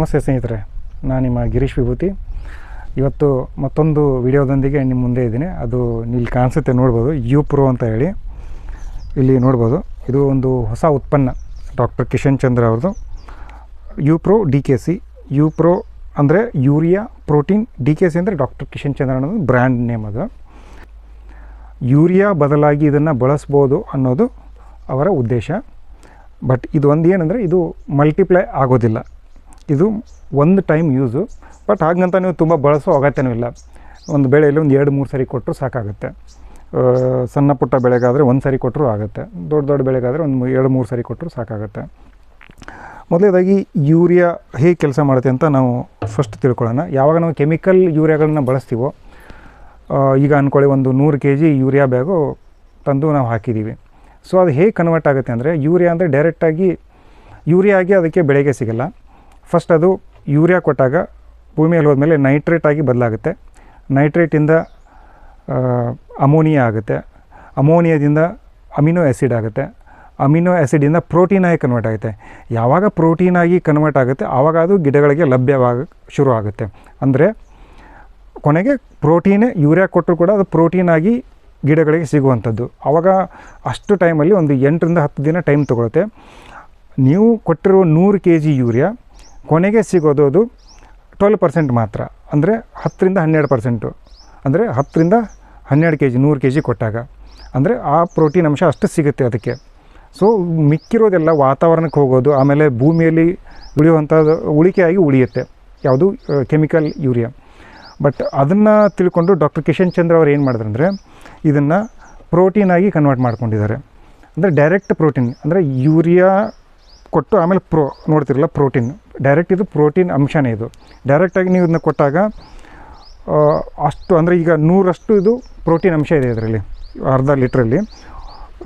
ನಮಸ್ತೆ ಸ್ನೇಹಿತರೆ, ನಾನು ನಿಮ್ಮ ಗಿರೀಶ್ ವಿಭೂತಿ. ಇವತ್ತು ಮತ್ತೊಂದು ವಿಡಿಯೋದೊಂದಿಗೆ ನಿಮ್ಮ ಮುಂದೆ ಇದ್ದೀನಿ. ಅದು ಇಲ್ಲಿ ಕಾಣಿಸುತ್ತೆ, ನೋಡ್ಬೋದು. ಯು ಪ್ರೋ ಅಂತ ಹೇಳಿ ಇಲ್ಲಿ ನೋಡ್ಬೋದು. ಇದು ಒಂದು ಹೊಸ ಉತ್ಪನ್ನ, ಡಾಕ್ಟರ್ ಕಿಶನ್ ಚಂದ್ರ ಅವ್ರದ್ದು. U pro D K C. U pro ಅಂದರೆ urea protein. D K C ಅಂದರೆ ಡಾಕ್ಟರ್ ಕಿಶನ್ ಚಂದ್ರ ಅನ್ನೋದು ಬ್ರ್ಯಾಂಡ್ ನೇಮ್ ಅದು. ಯೂರಿಯಾ ಬದಲಾಗಿ ಇದನ್ನು ಬಳಸ್ಬೋದು ಅನ್ನೋದು ಅವರ ಉದ್ದೇಶ. ಬಟ್ ಇದು ಒಂದು ಏನಂದರೆ, ಇದು ಮಲ್ಟಿಪ್ಲೈ ಆಗೋದಿಲ್ಲ. ಇದು ಒಂದು ಟೈಮ್ ಯೂಸು. ಬಟ್ ಹಾಗಂತ ನೀವು ತುಂಬ ಬಳಸೋ ಅಗತ್ಯನೂ ಇಲ್ಲ. ಒಂದು ಬೆಳೆಯಲ್ಲಿ ಒಂದು ಎರಡು, ಮೂರು ಸರಿ ಕೊಟ್ಟರು ಸಾಕಾಗುತ್ತೆ. ಸಣ್ಣ ಪುಟ್ಟ ಬೆಳೆಗಾದರೆ ಒಂದು ಸರಿ ಕೊಟ್ಟರು ಆಗುತ್ತೆ. ದೊಡ್ಡ ದೊಡ್ಡ ಬೆಳೆಗಾದರೆ ಒಂದು ಎರಡು, ಮೂರು ಸರಿ ಕೊಟ್ಟರು ಸಾಕಾಗುತ್ತೆ. ಮೊದಲನೇದಾಗಿ ಯೂರಿಯಾ ಹೇಗೆ ಕೆಲಸ ಮಾಡುತ್ತೆ ಅಂತ ನಾವು ಫಸ್ಟ್ ತಿಳ್ಕೊಳ್ಳೋಣ. ಯಾವಾಗ ನಾವು ಕೆಮಿಕಲ್ ಯೂರಿಯಾಗಳನ್ನ ಬಳಸ್ತೀವೋ ಈಗ ಅಂದ್ಕೊಳ್ಳಿ ಒಂದು ನೂರು ಕೆ ಜಿ ಯೂರಿಯಾ ಬ್ಯಾಗು ತಂದು ನಾವು ಹಾಕಿದ್ದೀವಿ ಸೊ ಅದು ಹೇಗೆ ಕನ್ವರ್ಟ್ ಆಗುತ್ತೆ ಅಂದರೆ ಯೂರಿಯಾ ಅಂದರೆ ಡೈರೆಕ್ಟಾಗಿ ಯೂರಿಯಾ ಆಗಿ ಅದಕ್ಕೆ ಬೆಳೆಗೆ ಸಿಗಲ್ಲ. ಫಸ್ಟ್ ಅದು ಯೂರಿಯಾ ಕೊಟ್ಟಾಗ ಭೂಮಿಯಲ್ಲಿ ಹೋದ್ಮೇಲೆ ನೈಟ್ರೇಟ್ ಆಗಿ ಬದಲಾಗುತ್ತೆ. ನೈಟ್ರೇಟಿಂದ ಅಮೋನಿಯಾ ಆಗುತ್ತೆ. ಅಮೋನಿಯಾದಿಂದ ಅಮಿನೋ ಆ್ಯಸಿಡ್ ಆಗುತ್ತೆ. ಅಮಿನೋ ಆ್ಯಸಿಡಿಂದ ಪ್ರೋಟೀನ್ ಆಗಿ ಕನ್ವರ್ಟ್ ಆಗುತ್ತೆ. ಯಾವಾಗ ಪ್ರೋಟೀನ್ ಆಗಿ ಕನ್ವರ್ಟ್ ಆಗುತ್ತೆ, ಆವಾಗ ಅದು ಗಿಡಗಳಿಗೆ ಲಭ್ಯವಾಗ, ಶುರು ಆಗುತ್ತೆ. ಅಂದರೆ ಕೊನೆಗೆ ಪ್ರೋಟೀನೇ ಯೂರಿಯಾ ಕೊಟ್ಟರು ಕೂಡ ಅದು ಪ್ರೋಟೀನಾಗಿ ಗಿಡಗಳಿಗೆ ಸಿಗುವಂಥದ್ದು. ಆವಾಗ ಅಷ್ಟು ಟೈಮಲ್ಲಿ ಒಂದು ಎಂಟರಿಂದ ಹತ್ತು ದಿನ ಟೈಮ್ ತೊಗೊಳುತ್ತೆ. ನೀವು ಕೊಟ್ಟಿರೋ ನೂರು ಕೆ ಜಿ ಯೂರಿಯಾ ಕೊನೆಗೆ ಸಿಗೋದು ಅದು ಟ್ವೆಲ್ ಪರ್ಸೆಂಟ್ ಮಾತ್ರ. ಅಂದರೆ ಹತ್ತರಿಂದ ಹನ್ನೆರಡು ಪರ್ಸೆಂಟು ಅಂದರೆ ಹತ್ತರಿಂದ ಹನ್ನೆರಡು ಕೆ ಜಿ ನೂರು ಕೆ ಜಿ ಕೊಟ್ಟಾಗ. ಅಂದರೆ ಆ ಪ್ರೋಟೀನ್ ಅಂಶ ಅಷ್ಟು ಸಿಗುತ್ತೆ ಅದಕ್ಕೆ. ಸೊ ಮಿಕ್ಕಿರೋದೆಲ್ಲ ವಾತಾವರಣಕ್ಕೆ ಹೋಗೋದು, ಆಮೇಲೆ ಭೂಮಿಯಲ್ಲಿ ಉಳಿಯುವಂಥದ್ದು, ಉಳಿಕೆಯಾಗಿ ಉಳಿಯುತ್ತೆ. ಯಾವುದು ಕೆಮಿಕಲ್ ಯೂರಿಯಾ ಬಟ್ ಅದನ್ನು ತಿಳ್ಕೊಂಡು ಡಾಕ್ಟರ್ ಕಿಶನ್ ಚಂದ್ರ ಅವ್ರು ಏನು ಮಾಡಿದ್ರಂದರೆ ಇದನ್ನು ಪ್ರೋಟೀನಾಗಿ ಕನ್ವರ್ಟ್ ಮಾಡ್ಕೊಂಡಿದ್ದಾರೆ. ಅಂದರೆ ಡೈರೆಕ್ಟ್ ಪ್ರೋಟೀನ್ ಅಂದರೆ ಯೂರಿಯಾ ಕೊಟ್ಟು ಆಮೇಲೆ ಪ್ರೋ ನೋಡ್ತಿರಲ್ಲ ಪ್ರೋಟೀನ್ ಡೈರೆಕ್ಟ್ ಇದು ಪ್ರೋಟೀನ್ ಅಂಶನೇ ಇದು. ಡೈರೆಕ್ಟಾಗಿ ನೀವು ಇದನ್ನ ಕೊಟ್ಟಾಗ ಅಷ್ಟು ಅಂದರೆ ಈಗ ನೂರಷ್ಟು ಇದು ಪ್ರೋಟೀನ್ ಅಂಶ ಇದೆ ಇದರಲ್ಲಿ, ಅರ್ಧ ಲೀಟ್ರಲ್ಲಿ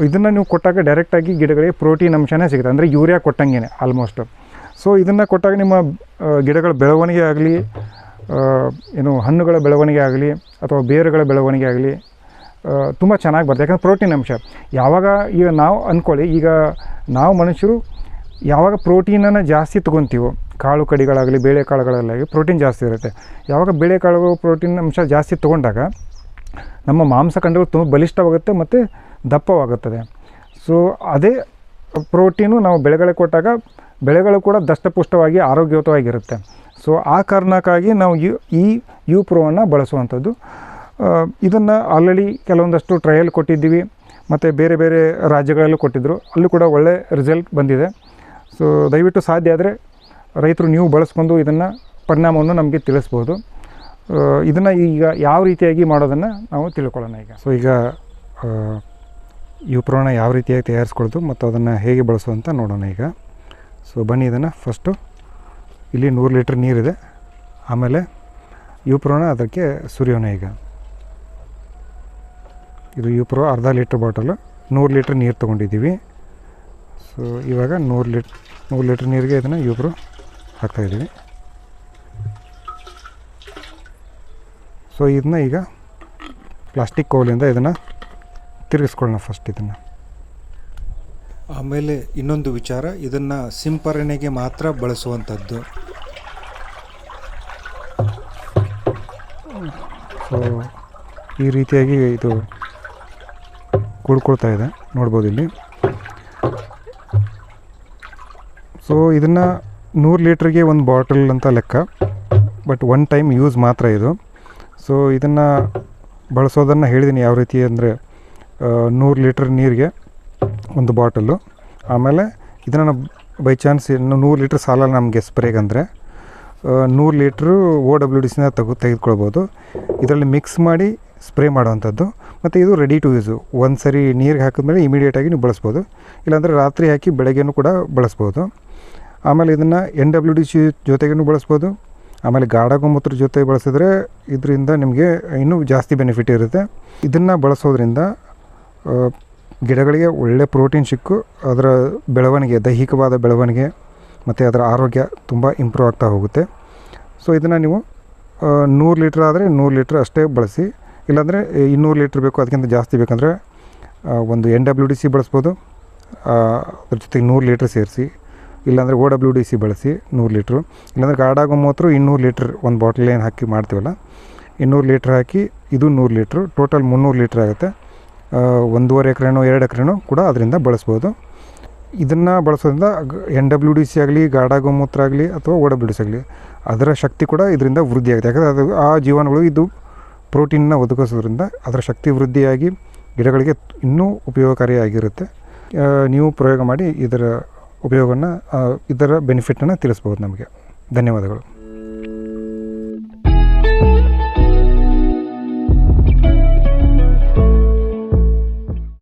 ಇದನ್ನು ನೀವು ಕೊಟ್ಟಾಗ ಡೈರೆಕ್ಟಾಗಿ ಗಿಡಗಳಿಗೆ ಪ್ರೋಟೀನ್ ಅಂಶನೇ ಸಿಗುತ್ತೆ. ಅಂದರೆ ಯೂರಿಯಾ ಕೊಟ್ಟಂಗೆ ಆಲ್ಮೋಸ್ಟ್ ಸೊ ಇದನ್ನು ಕೊಟ್ಟಾಗ ನಿಮ್ಮ ಗಿಡಗಳ ಬೆಳವಣಿಗೆ ಆಗಲಿ ಏನು ಹಣ್ಣುಗಳ ಬೆಳವಣಿಗೆ ಆಗಲಿ, ಅಥವಾ ಬೇರುಗಳ ಬೆಳವಣಿಗೆ ಆಗಲಿ ತುಂಬ ಚೆನ್ನಾಗಿ ಬರುತ್ತೆ. ಯಾಕಂದರೆ ಪ್ರೋಟೀನ್ ಅಂಶ. ಯಾವಾಗ ಈಗ ನಾವು ಅಂದ್ಕೊಳ್ಳಿ ಈಗ ನಾವು ಮನುಷ್ಯರು ಯಾವಾಗ ಪ್ರೋಟೀನನ್ನು ಜಾಸ್ತಿ ತೊಗೊತೀವೋ, ಕಾಳು ಕಡಿಗಳಾಗಲಿ ಬೇಳೆಕಾಳುಗಳಲ್ಲಾಗಲಿ ಪ್ರೋಟೀನ್ ಜಾಸ್ತಿ ಇರುತ್ತೆ. ಯಾವಾಗ ಬೇಳೆಕಾಳುಗಳು ಪ್ರೋಟೀನ್ ಅಂಶ ಜಾಸ್ತಿ ತೊಗೊಂಡಾಗ ನಮ್ಮ ಮಾಂಸಖಂಡಗಳು ತುಂಬ ಬಲಿಷ್ಠವಾಗುತ್ತೆ ಮತ್ತು ದಪ್ಪವಾಗುತ್ತದೆ. ಸೊ ಅದೇ ಪ್ರೋಟೀನು ನಾವು ಬೆಳೆಗಳಿಗೆ ಕೊಟ್ಟಾಗ ಬೆಳೆಗಳು ಕೂಡ ದಷ್ಟಪುಷ್ಟವಾಗಿ ಆರೋಗ್ಯಯುತವಾಗಿರುತ್ತೆ. ಸೊ ಆ ಕಾರಣಕ್ಕಾಗಿ ನಾವು ಯು ಈ ಯು ಪ್ರೋವನ್ನು ಬಳಸುವಂಥದ್ದು ಇದನ್ನು ಆಲ್ರೆಡಿ ಕೆಲವೊಂದಷ್ಟು ಟ್ರಯಲ್ ಕೊಟ್ಟಿದ್ದೀವಿ. ಮತ್ತು ಬೇರೆ ಬೇರೆ ರಾಜ್ಯಗಳಲ್ಲೂ ಕೊಟ್ಟಿದ್ದರು ಅಲ್ಲೂ ಕೂಡ ಒಳ್ಳೆ ರಿಸಲ್ಟ್ ಬಂದಿದೆ. ಸೊ ದಯವಿಟ್ಟು ಸಾಧ್ಯ ಆದರೆ ರೈತರು ನೀವು ಬಳಸ್ಕೊಂಡು ಇದನ್ನು ಪರಿಣಾಮವನ್ನು ನಮಗೆ ತಿಳಿಸ್ಬೋದು. ಇದನ್ನು ಈಗ ಯಾವ ರೀತಿಯಾಗಿ ಮಾಡೋದನ್ನು ನಾವು ತಿಳ್ಕೊಳ್ಳೋಣ ಈಗ. ಸೊ ಈಗ ಯುಪ್ರೋನ ಯಾವ ರೀತಿಯಾಗಿ ತಯಾರಿಸ್ಕೊಳ್ಳೋದು ಮತ್ತು ಅದನ್ನು ಹೇಗೆ ಬಳಸುವಂತ ನೋಡೋಣ ಈಗ. ಸೊ ಬನ್ನಿ ಇದನ್ನು ಫಸ್ಟು ಇಲ್ಲಿ ನೂರು ಲೀಟ್ರ್ ನೀರಿದೆ. ಆಮೇಲೆ ಯುಪ್ರೋನ ಅದಕ್ಕೆ ಸುರಿಯೋಣ ಈಗ. ಇದು ಯುಪ್ರೋ ಅರ್ಧ ಲೀಟ್ರ್ ಬಾಟಲು, ನೂರು ಲೀಟ್ರ್ ನೀರು ತೊಗೊಂಡಿದ್ದೀವಿ. ಸೊ ಇವಾಗ ನೂರು ಲೀಟ್ ನೂರು ಲೀಟ್ರ್ ನೀರಿಗೆ ಇದನ್ನು ಇಬ್ಬರು ಹಾಕ್ತಾಯಿದ್ದೀವಿ ಸೊ ಇದನ್ನ ಈಗ ಪ್ಲಾಸ್ಟಿಕ್ ಕೋಲಿಂದ ಇದನ್ನು ತಿರುಗಿಸ್ಕೊಳ್ಳೋಣ ಫಸ್ಟ್ ಇದನ್ನು. ಆಮೇಲೆ ಇನ್ನೊಂದು ವಿಚಾರ ಇದನ್ನು ಸಿಂಪರಣೆಗೆ ಮಾತ್ರ ಬಳಸುವಂಥದ್ದು. ಸೊ ಈ ರೀತಿಯಾಗಿ ಇದು ಕೂಡ್ಕೊಳ್ತಾ ಇದೆ ನೋಡ್ಬೋದು ಇಲ್ಲಿ. ಸೊ ಇದನ್ನು ನೂರು ಲೀಟ್ರಿಗೆ ಒಂದು ಬಾಟಲ್ ಅಂತ ಲೆಕ್ಕ. ಬಟ್ ಒನ್ ಟೈಮ್ ಯೂಸ್ ಮಾತ್ರ ಇದು. ಸೊ ಇದನ್ನು ಬಳಸೋದನ್ನು ಹೇಳಿದ್ದೀನಿ ಯಾವ ರೀತಿ ಅಂದರೆ ನೂರು ಲೀಟ್ರ್ ನೀರಿಗೆ ಒಂದು ಬಾಟಲು. ಆಮೇಲೆ ಇದನ್ನು ಬೈ ಚಾನ್ಸ್ ನೂರು ಲೀಟ್ರ್ ಸಾಲ ನಮಗೆ ಸ್ಪ್ರೇಗೆ ಅಂದರೆ ನೂರು ಲೀಟ್ರು ಓ ಡಬ್ಲ್ಯೂ ಡಿ ಸಿನ ತೆಗೆ ತೆಗೆದುಕೊಳ್ಬೋದು. ಇದರಲ್ಲಿ ಮಿಕ್ಸ್ ಮಾಡಿ ಸ್ಪ್ರೇ ಮಾಡುವಂಥದ್ದು. ಮತ್ತು ಇದು ರೆಡಿ ಟು ಯೂಸು ಒಂದು ಸರಿ ನೀರಿಗೆ ಹಾಕಿದ್ಮೇಲೆ ಇಮಿಡಿಯೇಟಾಗಿ ನೀವು ಬಳಸ್ಬೋದು. ಇಲ್ಲಾಂದರೆ ರಾತ್ರಿ ಹಾಕಿ ಬೆಳಗ್ಗೆನೂ ಕೂಡ ಬಳಸ್ಬೋದು. ಆಮೇಲೆ ಇದನ್ನು ಎನ್ ಡಬ್ಲ್ಯೂ ಡಿ ಸಿ ಜೊತೆಗೂ ಬಳಸ್ಬೋದು. ಆಮೇಲೆ ಗಾಢ ಗೋಮೂತ್ರ ಜೊತೆ ಬಳಸಿದ್ರೆ ಇದರಿಂದ ನಿಮಗೆ ಇನ್ನೂ ಜಾಸ್ತಿ ಬೆನಿಫಿಟ್ ಇರುತ್ತೆ. ಇದನ್ನು ಬಳಸೋದ್ರಿಂದ ಗಿಡಗಳಿಗೆ ಒಳ್ಳೆ ಪ್ರೋಟೀನ್ ಸಿಕ್ಕು, ಅದರ ಬೆಳವಣಿಗೆ, ದೈಹಿಕವಾದ ಬೆಳವಣಿಗೆ ಮತ್ತು ಅದರ ಆರೋಗ್ಯ ತುಂಬ ಇಂಪ್ರೂವ್ ಆಗ್ತಾ ಹೋಗುತ್ತೆ. ಸೊ ಇದನ್ನು ನೀವು ನೂರು ಲೀಟ್ರ್ ಆದರೆ ನೂರು ಲೀಟ್ರ್ ಅಷ್ಟೇ ಬಳಸಿ, ಇಲ್ಲಾಂದರೆ ಇನ್ನೂರು ಲೀಟ್ರ್ ಬೇಕು, ಅದಕ್ಕಿಂತ ಜಾಸ್ತಿ ಬೇಕಂದರೆ ಒಂದು ಎನ್ ಡಬ್ಲ್ಯೂ ಡಿ ಸಿ ಬಳಸ್ಬೋದು. ಅದ್ರ ಜೊತೆಗೆ ನೂರು ಲೀಟ್ರ್ ಸೇರಿಸಿ. ಇಲ್ಲಾಂದರೆ ಓ ಡಬ್ಲ್ಯೂ ಡಿ ಸಿ ಬಳಸಿ ನೂರು ಲೀಟ್ರು. ಇಲ್ಲಾಂದರೆ ಗಾಢ ಮೂತ್ರ ಇನ್ನೂರು ಲೀಟ್ರ್ ಒಂದು ಬಾಟ್ಲ್ ಏನು ಹಾಕಿ ಮಾಡ್ತೀವಲ್ಲ, ಇನ್ನೂರು ಲೀಟ್ರ್ ಹಾಕಿ ಇದು ನೂರು ಲೀಟ್ರು, ಟೋಟಲ್ ಮುನ್ನೂರು ಲೀಟ್ರ್ ಆಗುತ್ತೆ. ಒಂದೂವರೆ ಎಕರೆನೋ ಎರಡು ಎಕರೆನೋ ಕೂಡ ಅದರಿಂದ ಬಳಸ್ಬೋದು. ಇದನ್ನು ಬಳಸೋದ್ರಿಂದ ಎನ್ ಡಬ್ಲ್ಯೂ ಡಿ ಸಿ ಆಗಲಿ ಗಾಢ ಗೋಮೂತ್ರ ಆಗಲಿ ಅಥವಾ ಓ ಡಬ್ಲ್ಯೂ ಡಿ ಸಿ ಆಗಲಿ ಅದರ ಶಕ್ತಿ ಕೂಡ ಇದರಿಂದ ವೃದ್ಧಿ ಆಗುತ್ತೆ ಯಾಕಂದರೆ ಅದು ಆ ಜೀವನಗಳು ಇದು ಪ್ರೋಟೀನ್ನ ಒದಗಿಸೋದ್ರಿಂದ ಅದರ ಶಕ್ತಿ ವೃದ್ಧಿಯಾಗಿ ಗಿಡಗಳಿಗೆ ಇನ್ನೂ ಉಪಯೋಗಕಾರಿಯಾಗಿರುತ್ತೆ. ನೀವು ಪ್ರಯೋಗ ಮಾಡಿ ಇದರ ಉಪಯೋಗವನ್ನು ಇದರ ಬೆನಿಫಿಟನ್ನು ತಿಳಿಸ್ಬೋದು ನಮಗೆ. ಧನ್ಯವಾದಗಳು.